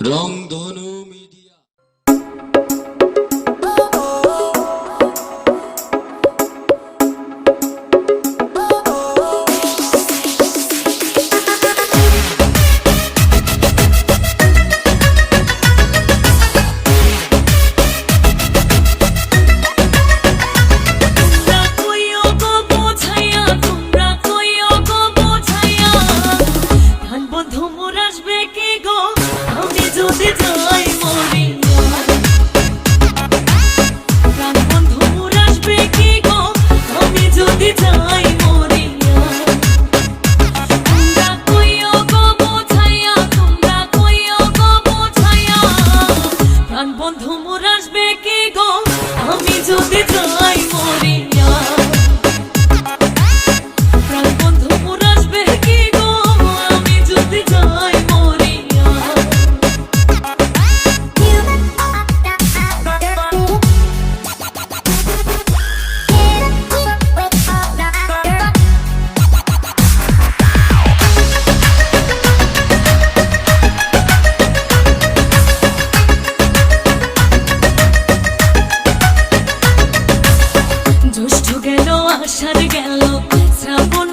রংধনু 施主 আসার গেল শ্রাবণ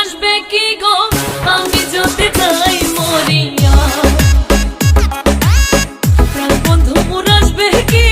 আসবে কি গো? আমি যদি তাই মরিয়া। প্রাণ বন্ধু আসবে কি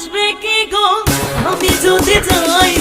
আসবে কি গো? আমি যদি যাই